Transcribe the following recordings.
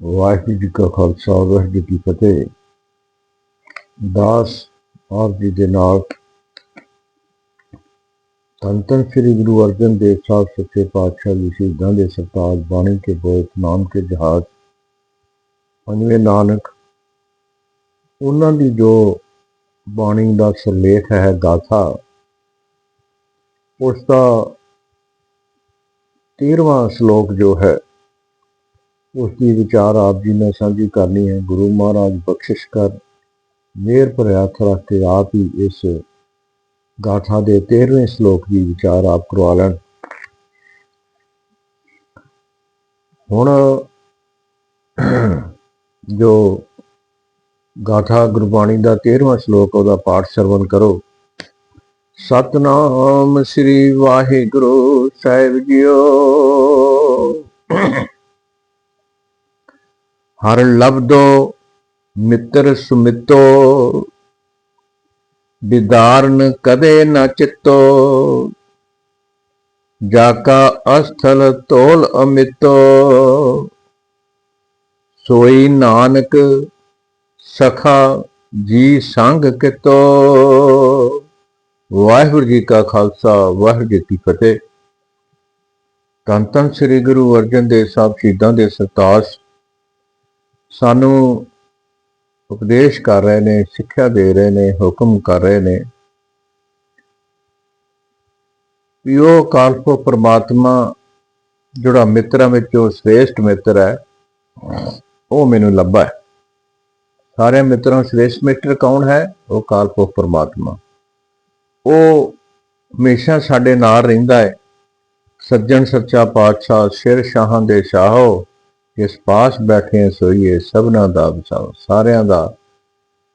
ਵਾਹਿਗੁਰੂ ਜੀ ਕਾ ਖਾਲਸਾ, ਵਾਹਿਗੁਰੂ ਜੀ ਕੀ ਫਤਿਹ। ਦਾਸ ਆਪ ਜੀ ਦੇ ਨਾਲ ਧੰਨ ਸ੍ਰੀ ਗੁਰੂ ਅਰਜਨ ਦੇਵ ਸਾਹਿਬ, ਸੱਚੇ ਪਾਤਸ਼ਾਹ ਜੀ, ਸ਼ਹੀਦਾਂ ਦੇ ਸਰਤਾਜ, ਬਾਣੀ ਕੇ ਬੋਤ, ਨਾਮ ਕੇ ਜਹਾਜ਼, ਪੰਜਵੇਂ ਨਾਨਕ। ਉਹਨਾਂ ਦੀ ਜੋ ਬਾਣੀ ਦਾ ਸਿਰਲੇਖ ਹੈ ਗਾਥਾ, ਉਸ ਦਾ 13ਵਾਂ ਸ਼ਲੋਕ ਜੋ ਹੈ ਉਸ ਦੀ ਵਿਚਾਰ ਆਪ ਜੀ ਨੇ ਸਾਂਝੀ ਕਰਨੀ ਹੈ। ਗੁਰੂ ਮਹਾਰਾਜ ਬਖਸ਼ਿਸ਼ ਕਰ, ਮੇਰ ਭਰਿਆ ਰੱਖ ਕੇ ਆਪ ਹੀ ਇਸ ਗਾਥਾ ਦੇ 13ਵੇਂ ਸ਼ਲੋਕ ਦੀ ਵਿਚਾਰ ਆਪ ਕਰਵਾ ਲੈਣ। ਹੁਣ ਜੋ ਗਾਥਾ ਗੁਰਬਾਣੀ ਦਾ 13ਵਾਂ ਸ਼ਲੋਕ, ਉਹਦਾ ਪਾਠ ਸਰਵਨ ਕਰੋ। ਸਤਨਾਮ ਸ੍ਰੀ ਵਾਹਿਗੁਰੂ ਸਾਹਿਬ ਜੀਓ। ਹਰ ਲਬਦੋ ਮਿੱਤਰ ਸੁਮਿਤੋ ਵਿਦਾਰਨ ਕਦੇ ਨਾ ਚਿੱਤੋ। ਜਾਕਾ ਅਸਥਲ ਤੋਲ ਅਮਿਤੋ। ਸੋਈ ਨਾਨਕ ਸਖਾ ਜੀ ਸੰਗ ਕਿਤੋ। ਵਾਹਿਗੁਰੂ ਜੀ ਕਾ ਖਾਲਸਾ, ਵਾਹਿਗੁਰੂ ਜੀ ਕੀ ਫਤਿਹ। ਧੰਨ ਧੰਨ ਸ੍ਰੀ ਗੁਰੂ ਅਰਜਨ ਦੇਵ ਸਾਹਿਬ ਸ਼ਹੀਦਾਂ ਦੇ ਸਰਤਾਜ। ਸਾਨੂੰ ਉਪਦੇਸ਼ ਕਰ ਰਹੇ ਨੇ, ਸਿੱਖਿਆ ਦੇ ਰਹੇ ਨੇ, ਹੁਕਮ ਕਰ ਰਹੇ ਨੇ ਵੀ ਉਹ ਕਾਲਪੋ ਪ੍ਰਮਾਤਮਾ, ਜਿਹੜਾ ਮਿੱਤਰਾਂ ਵਿੱਚੋਂ ਸ੍ਰੇਸ਼ਟ ਮਿੱਤਰ ਹੈ, ਉਹ ਮੈਨੂੰ ਲੱਭਾ ਹੈ। ਸਾਰੇ ਮਿੱਤਰਾਂ ਸ੍ਰੇਸ਼ਟ ਮਿੱਤਰ ਕੌਣ ਹੈ? ਉਹ ਕਾਲਪੋ ਪ੍ਰਮਾਤਮਾ। ਉਹ ਹਮੇਸ਼ਾ ਸਾਡੇ ਨਾਲ ਰਹਿੰਦਾ ਹੈ। ਸੱਜਣ ਸੱਚਾ ਪਾਤਸ਼ਾਹ ਸਿਰ ਸ਼ਾਹਾਂ ਦੇ ਸ਼ਾਹੋ ਇਸ ਪਾਸ ਬੈਠੇ ਸੋਈਏ ਸਭਨਾ ਦਾ ਬਚਾਓ। ਸਾਰਿਆਂ ਦਾ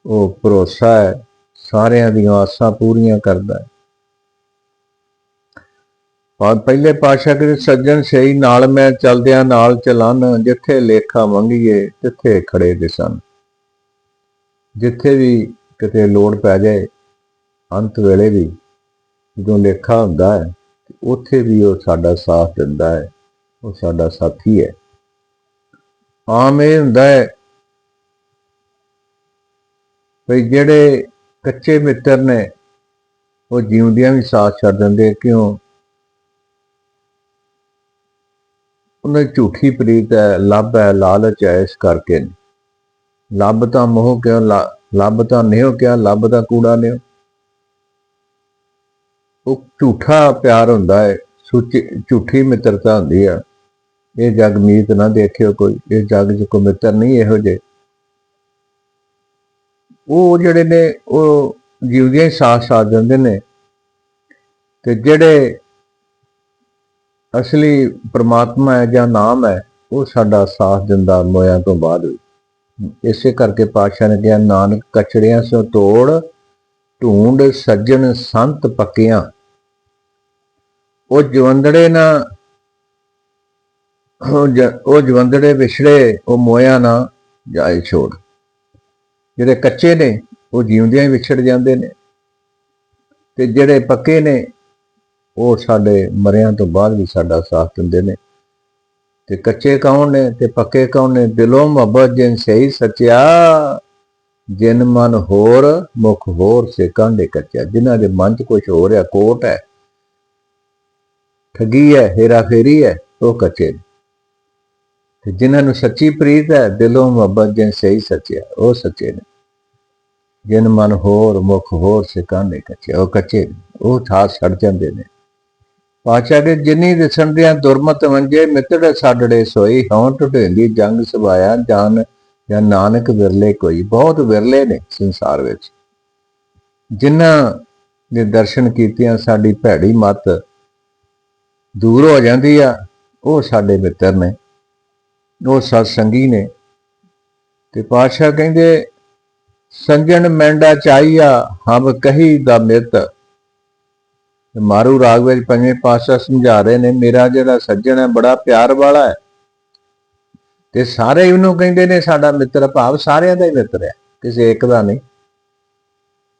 ਉਹ ਭਰੋਸਾ ਹੈ, ਸਾਰਿਆਂ ਦੀਆਂ ਆਸਾਂ ਪੂਰੀਆਂ ਕਰਦਾ ਹੈ। ਪਰ ਪਹਿਲੇ ਪਾਸ਼ਾ ਦੇ ਸੱਜਣ ਸਹੀ, ਨਾਲ ਮੈਂ ਚਲਦਿਆਂ ਨਾਲ ਚਲਨ, ਜਿੱਥੇ ਲੇਖਾ ਮੰਗੀਏ, ਤਿੱਥੇ ਖੜੇ ਦਿਸਨ। ਜਿੱਥੇ ਵੀ ਕਿਤੇ ਲੋੜ ਪੈ ਜਾਏ ਅੰਤ ਵੇਲੇ ਵੀ ਜਦੋਂ ਲੇਖਾ ਹੁੰਦਾ ਹੈ ਉੱਥੇ ਵੀ ਉਹ ਸਾਡਾ ਸਾਥ ਦਿੰਦਾ ਹੈ, ਉਹ ਸਾਡਾ ਸਾਥੀ ਹੈ। ਆਮ ਇਹ ਹੁੰਦਾ ਹੈ ਵੀ ਜਿਹੜੇ ਕੱਚੇ ਮਿੱਤਰ ਨੇ, ਉਹ ਜਿਉਂਦਿਆਂ ਵੀ ਸਾਥ ਛੱਡ ਦਿੰਦੇ ਕਿਉਂ? ਉਹਨਾਂ ਝੂਠੀ ਪ੍ਰੀਤ ਹੈ, ਲੱਭ ਹੈ, ਲਾਲਚ ਹੈ ਇਸ ਕਰਕੇ। ਲੱਭ ਤਾਂ ਮੋਹ ਕਿਉਂ ਲਾ- ਲੱਭ ਤਾਂ ਨਿਉ ਕਿਆ, ਲੱਭ ਤਾਂ ਕੂੜਾ ਨਿਉ। ਉਹ ਝੂਠਾ ਪਿਆਰ ਹੁੰਦਾ ਹੈ, ਸੁੱਚੀ, ਝੂਠੀ ਮਿੱਤਰਤਾ ਹੁੰਦੀ ਆ। ਇਹ ਜਗ ਮੀਤ ਨਾ ਦੇਖਿਓ ਕੋਈ, ਇਹ ਜਗ 'ਚ ਕੋਈ ਮਿੱਤਰ ਨਹੀਂ ਇਹੋ ਜੇ ਉਹ ਜਿਹੜੇ ਨੇ, ਉਹ ਜਿਉਂਦਿਆਂ ਹੀ ਸਾਥ ਸਾਥ ਦਿੰਦੇ ਨੇ। ਤੇ ਜਿਹੜੇ ਅਸਲੀ ਪ੍ਰਮਾਤਮਾ ਹੈ ਜਾਂ ਨਾਮ ਹੈ, ਉਹ ਸਾਡਾ ਸਾਥ ਦਿੰਦਾ ਮੋਇਆਂ ਤੋਂ ਬਾਅਦ ਵੀ। ਇਸੇ ਕਰਕੇ ਪਾਤਸ਼ਾਹ ਨੇ ਕਿਹਾ, ਨਾਨਕ ਕਚੜਿਆਂ ਸੋ ਤੋੜ ਢੂੰਡ ਸੱਜਣ ਸੰਤ ਪੱਕਿਆਂ। ਉਹ ਜਵੰਦੜੇ ਨਾ, ਉਹ ਜਵੰਦੜੇ ਵਿਛੜੇ, ਉਹ ਮੋਇਆ ਨਾ ਜਾਏ ਛੋੜ। ਜਿਹੜੇ ਕੱਚੇ ਨੇ, ਉਹ ਜਿਉਂਦਿਆਂ ਹੀ ਵਿਛੜ ਜਾਂਦੇ ਨੇ। ਤੇ ਜਿਹੜੇ ਪੱਕੇ ਨੇ, ਉਹ ਸਾਡੇ ਮਰਿਆਂ ਤੋਂ ਬਾਅਦ ਵੀ ਸਾਡਾ ਸਾਥ ਦਿੰਦੇ ਨੇ। ਤੇ ਕੱਚੇ ਕੌਣ ਨੇ, ਤੇ ਪੱਕੇ ਕੌਣ ਨੇ? ਦਿਲੋਂ ਮੁਹੱਬਤ ਜਿਨ ਸਹੀ ਸੱਚਿਆ ਜਿਨ ਮਨ ਹੋਰ, ਮੁਖ ਹੋਰ ਸੇ ਕਾਂਡੇ ਕੱਚਾ, ਜਿਨ੍ਹਾਂ ਦੇ ਮਨ 'ਚ ਕੁਝ ਹੋ ਰਿਹਾ ਕੋਟ ਹੈ। ਠੱਗੀ ਹੈ, ਹੇਰਾ ਫੇਰੀ ਹੈ, ਉਹ ਕੱਚੇ ਨੇ। ਤੇ ਜਿਨ੍ਹਾਂ ਨੂੰ ਸੱਚੀ ਪ੍ਰੀਤ ਹੈ, ਦਿਲੋਂ ਮੁਹੱਬਤ ਜਿਨ ਸਹੀ ਸੱਚਿਆ, ਉਹ ਸੱਚੇ ਨੇ। ਜਿਨ ਮਨ ਹੋਰ, ਮੁਖ ਹੋਰ ਸੇ ਕਾਂਡੇ ਕੱਚੇ, ਉਹ ਕੱਚੇ ਨੇ। ਉਹ ਥਾ ਛੱਡ ਜਾਂਦੇ ਨੇ। ਪਾਚਾ ਦੇ ਜਿਨੀ ਦਿਸਣ ਦੀਆਂ ਦੁਰਮਤ ਵੰਜੇ ਮਿੱਤੜ ਸਾਡੜੇ ਸੋਈ ਹਉ ਟੁੱਟੇਂਦੀ ਜੰਗ ਸਵਾਇਆ ਜਾਨ ਜਾਂ ਨਾਨਕ ਵਿਰਲੇ ਕੋਈ, ਬਹੁਤ ਵਿਰਲੇ ਨੇ ਸੰਸਾਰ ਵਿੱਚ। ਜਿਨ੍ਹਾਂ ਦੇ ਦਰਸ਼ਨ ਕੀਤਿਆਂ, ਸਾਡੀ ਭੈੜੀ ਮਤ ਦੂਰ ਹੋ ਜਾਂਦੀ ਆ, ਉਹ ਸਾਡੇ ਮਿੱਤਰ ਨੇ, ਉਹ ਸਤ ਸੰਗੀ ਨੇ। ਤੇ ਪਾਤਸ਼ਾਹ ਕਹਿੰਦੇ, ਸੰਜਣ ਮੈਂਡਾ ਚਾਹੀਆ, ਹਮ ਕਹੀ ਦਾ ਮਿੱਤ। ਮਾਰੂ ਰਾਗ ਵਿੱਚ ਪੰਜਵੇਂ ਪਾਤਸ਼ਾਹ ਸਮਝਾ ਰਹੇ ਨੇ, ਮੇਰਾ ਜਿਹੜਾ ਸੱਜਣ ਹੈ, ਬੜਾ ਪਿਆਰ ਵਾਲਾ ਹੈ। ਤੇ ਸਾਰੇ ਉਹਨੂੰ ਕਹਿੰਦੇ ਨੇ ਸਾਡਾ ਮਿੱਤਰ ਭਾਵ ਸਾਰਿਆਂ ਦਾ ਹੀ ਮਿੱਤਰ ਹੈ, ਕਿਸੇ ਇੱਕ ਦਾ ਨਹੀਂ।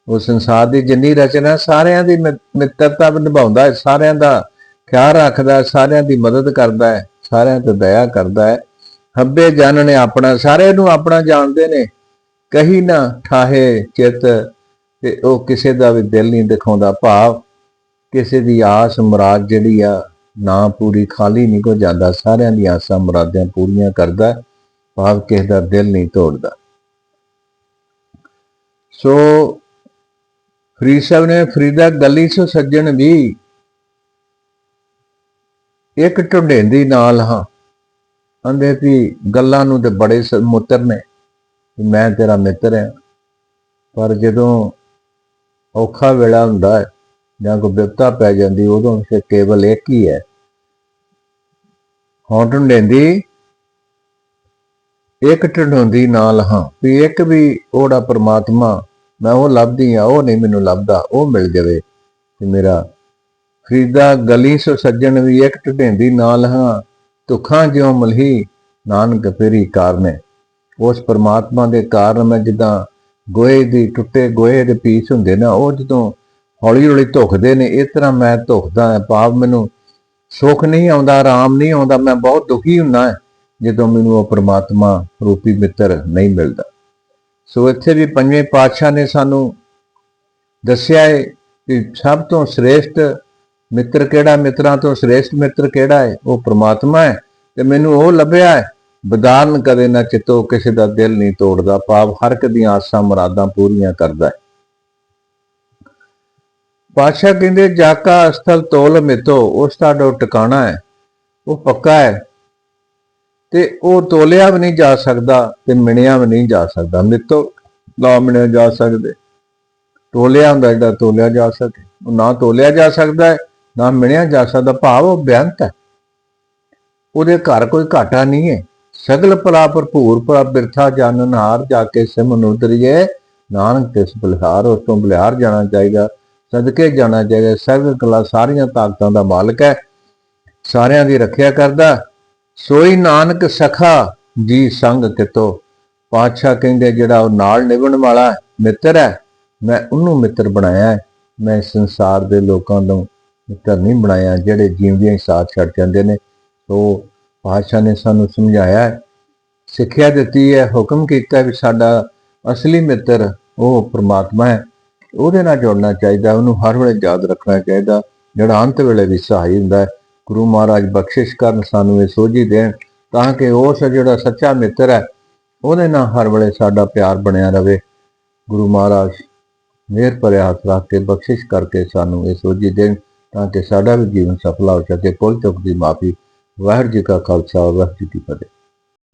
ਉਹ ਸੰਸਾਰ ਦੀ ਜਿੰਨੀ ਰਚਨਾ ਸਾਰਿਆਂ ਦੀ ਮਿ- ਮਿੱਤਰਤਾ ਨਿਭਾਉਂਦਾ ਹੈ, ਸਾਰਿਆਂ ਦਾ ਖਿਆਲ ਰੱਖਦਾ ਸਾਰਿਆਂ ਦੀ ਮਦਦ ਕਰਦਾ ਹੈ, ਸਾਰਿਆਂ ਤੇ ਦਇਆ ਕਰਦਾ ਹੈ। ਹੱਬੇ ਜਨ ਨੇ ਆਪਣਾ, ਸਾਰੇ ਨੂੰ ਆਪਣਾ ਜਾਣਦੇ ਨੇ। ਕਹੀ ਨਾ ਠਾਹੇ ਚਿੱਤ, ਤੇ ਉਹ ਕਿਸੇ ਦਾ ਵੀ ਦਿਲ ਨਹੀਂ ਦਿਖਾਉਂਦਾ। ਭਾਵ ਕਿਸੇ ਦੀ ਆਸ ਮੁਰਾਦ ਜਿਹੜੀ ਆ ਨਾ ਪੂਰੀ ਖਾਲੀ ਨਹੀਂ ਕੋ ਜਾਂਦਾ, ਸਾਰਿਆਂ ਦੀਆਂ ਆਸਾਂ ਮੁਰਾਦਾਂ ਪੂਰੀਆਂ ਕਰਦਾ, ਭਾਵ ਕਿਸੇ ਦਾ ਦਿਲ ਨਹੀਂ ਤੋੜਦਾ। ਸੋ ਫਰੀਦ ਸਾਹਿਬ ਨੇ ਫਰੀਦਾ ਗਲੀ ਸੋ ਸੱਜਣ ਵੀ ਇੱਕ ਢੁੰਡੇਂਦੀ ਨਾਲ ਹਾਂ ਅੰਦੇ ਵੀ ਗੱਲਾਂ ਨੂੰ ਤੇ ਬੜੇ ਸ- ਮੁੱਤਰ ਨੇ ਮੈਂ ਤੇਰਾ ਮਿੱਤਰ ਹਾਂ, ਪਰ ਜਦੋਂ ਔਖਾ ਵੇਲਾ ਹੁੰਦਾ ਹੈ ਜਾਂ ਕੋਈ ਵਿਪਤਾ ਪੈ ਜਾਂਦੀ, ਉਦੋਂ ਫਿਰ ਕੇਵਲ ਇੱਕ ਹੀ ਹੈ। ਹੁਣ ਢੁੰਡੇਂਦੀ ਇੱਕ ਢੁੰਡੋਂਦੀ ਨਾਲ ਹਾਂ, ਵੀ ਇੱਕ ਵੀ ਉਹਦਾ ਪਰਮਾਤਮਾ, ਮੈਂ ਉਹ ਲੱਭਦੀ ਆ ਉਹ ਨਹੀਂ ਮੈਨੂੰ ਲੱਭਦਾ, ਉਹ ਮਿਲ ਜਾਵੇ। ਤੇ ਮੇਰਾ ਫਰੀਦਾ ਗਲੀ ਸੋ ਸੱਜਣ ਵੀ ਇੱਕ ਢੁੰਡੇਂਦੀ ਨਾਲ ਹਾਂ ਤੁਖਾਂ ਜਿਉ ਮਲਹੀ ਨਾਨਕ ਫੇਰੀ ਕਾਰਨੇ ਉਸ ਪਰਮਾਤਮਾ ਦੇ ਕਾਰਨ ਮੈਂ ਜਿੱਦਾਂ ਗੋਏ ਦੀ ਟੁੱਟੇ ਗੋਏ ਦੇ ਪੀਸ ਹੁੰਦੇ ਨਾ, ਉਹ ਜਦੋਂ ਹੌਲੀ ਹੌਲੀ ਧੁਖਦੇ ਨੇ, ਇਸ ਤਰ੍ਹਾਂ ਮੈਂ ਧੁਖਦਾ ਹਾਂ। ਭਾਵ ਮੈਨੂੰ ਸੁੱਖ ਨਹੀਂ ਆਉਂਦਾ, ਆਰਾਮ ਨਹੀਂ ਆਉਂਦਾ, ਮੈਂ ਬਹੁਤ ਦੁਖੀ ਹੁੰਦਾ ਹਾਂ, ਜਦੋਂ ਮੈਨੂੰ ਉਹ ਪ੍ਰਮਾਤਮਾ ਰੂਪੀ ਮਿੱਤਰ ਨਹੀਂ ਮਿਲਦਾ। ਸੋ ਇੱਥੇ ਵੀ ਪੰਜਵੇਂ ਪਾਤਸ਼ਾਹ ਨੇ ਸਾਨੂੰ ਦੱਸਿਆ ਹੈ ਕਿ ਸਭ ਤੋਂ ਸ੍ਰੇਸ਼ਟ ਮਿੱਤਰ ਕਿਹੜਾ, ਮਿੱਤਰਾਂ ਤੋਂ ਸ੍ਰੇਸ਼ਟ ਮਿੱਤਰ ਕਿਹੜਾ ਹੈ? ਉਹ ਪ੍ਰਮਾਤਮਾ ਹੈ ਤੇ ਮੈਨੂੰ ਉਹ ਲੱਭਿਆ ਹੈ। ਬਦਾਨ ਕਦੇ ਨਾ ਚਿੱਤੋ, ਕਿਸੇ ਦਾ ਦਿਲ ਨਹੀਂ ਤੋੜਦਾ। ਭਾਵ ਹਰ ਇੱਕ ਦੀਆਂ ਆਸਾਂ ਮੁਰਾਦਾਂ ਪੂਰੀਆਂ ਕਰਦਾ ਹੈ। ਪਾਤਸ਼ਾਹ ਕਹਿੰਦੇ ਜਾਕਾ ਅਸਥਲ ਤੋਲ ਮਿਤੋ, ਉਸ ਦਾ ਜੋ ਟਿਕਾਣਾ ਹੈ, ਉਹ ਪੱਕਾ ਹੈ। ਤੇ ਉਹ ਤੋਲਿਆ ਵੀ ਨਹੀਂ ਜਾ ਸਕਦਾ ਤੇ ਮਿਣਿਆ ਵੀ ਨਹੀਂ ਜਾ ਸਕਦਾ। ਮਿੱਤੋ ਨਾ ਮਿਣਿਆ ਜਾ ਸਕਦੇ। ਤੋਲਿਆ ਹੁੰਦਾ ਜਿਹੜਾ ਤੋਲਿਆ ਜਾ ਸਕੇ। ਉਹ ਨਾ ਤੋਲਿਆ ਜਾ ਸਕਦਾ ਹੈ, ਨਾ ਮਿਣਿਆ ਜਾ ਸਕਦਾ। ਭਾਵ ਉਹ ਬੇਅੰਤ ਹੈ। ਉਹਦੇ ਘਰ ਕੋਈ ਘਾਟਾ ਨਹੀਂ ਹੈ। ਸਗਲ ਭਲਾ ਭਰਪੂਰ, ਭਲਾ ਬਿਰਥਾ ਜਾਣਨ ਹਾਰ ਜਾ ਕੇ ਸਿਮਨ ਉਤਰੀਏ ਨਾਨਕ ਤਿਸ ਬਲਿਹਾਰ, ਉਸ ਤੋਂ ਬਲਿਹਾਰ ਜਾਣਾ ਚਾਹੀਦਾ। ਸਦਕੇ ਜਾਣਾ ਚਾਹੀਦਾ ਸਗਲ ਕਲਾ ਸਾਰੀਆਂ ਤਾਕਤਾਂ ਦਾ ਮਾਲਕ ਹੈ। ਸਾਰਿਆਂ ਦੀ ਰੱਖਿਆ ਕਰਦਾ ਸੋਈ ਨਾਨਕ ਸਖਾ ਜੀ ਸੰਗ ਕਿਤੋ। ਪਾਤਸ਼ਾਹ ਕਹਿੰਦੇ ਜਿਹੜਾ ਉਹ ਨਾਲ ਨਿਭਣ ਵਾਲਾ ਮਿੱਤਰ ਹੈ, ਮੈਂ ਉਹਨੂੰ ਮਿੱਤਰ ਬਣਾਇਆ ਮੈਂ ਸੰਸਾਰ ਦੇ ਲੋਕਾਂ ਨੂੰ ਮਿੱਤਰ ਨਹੀਂ ਬਣਾਇਆ, ਜਿਹੜੇ ਜੀਵਦਿਆਂ ਹੀ ਸਾਥ ਛੱਡ ਜਾਂਦੇ ਨੇ। ਸੋ ਪਾਤਸ਼ਾਹ ਨੇ ਸਾਨੂੰ ਸਮਝਾਇਆ ਸਿੱਖਿਆ ਦਿੱਤੀ ਹੈ, ਹੁਕਮ ਕੀਤਾ ਵੀ ਸਾਡਾ ਅਸਲੀ ਮਿੱਤਰ, ਉਹ ਪ੍ਰਮਾਤਮਾ ਹੈ। ਉਹਦੇ ਨਾਲ ਜੋੜਨਾ ਚਾਹੀਦਾ, ਉਹਨੂੰ ਹਰ ਵੇਲੇ ਯਾਦ ਰੱਖਣਾ ਚਾਹੀਦਾ। ਜਿਹੜਾ ਅੰਤ ਵੇਲੇ ਵੀ ਸਹਾਈ ਹੁੰਦਾ ਹੈ, ਗੁਰੂ ਮਹਾਰਾਜ ਬਖਸ਼ਿਸ਼ ਕਰਨ ਸਾਨੂੰ ਇਹ ਸੋਝੀ ਦੇਣ, ਤਾਂ ਕਿ ਉਸ ਜਿਹੜਾ ਸੱਚਾ ਮਿੱਤਰ ਹੈ, ਉਹਦੇ ਨਾਲ ਹਰ ਵੇਲੇ ਸਾਡਾ ਪਿਆਰ ਬਣਿਆ ਰਵੇ ਗੁਰੂ ਮਹਾਰਾਜ ਮਿਹਰ ਭਰਿਆ ਹੱਥ ਰੱਖ ਕੇ ਬਖਸ਼ਿਸ਼ ਕਰਕੇ ਸਾਨੂੰ ਇਹ ਸੋਝੀ ਦੇਣ, ਤਾਂ ਕਿ ਸਾਡਾ ਵੀ ਜੀਵਨ ਸਫਲਾ ਹੋ ਸਕੇ। ਕੁੱਲ ਚੁੱਕ ਦੀ ਮਾਫੀ। ਵਾਹਿਗੁਰੂ ਜੀ ਕਾ ਖਾਲਸਾ, ਵਾਹਿਗੁਰੂ ਜੀ ਕੀ ਫਤਿਹ।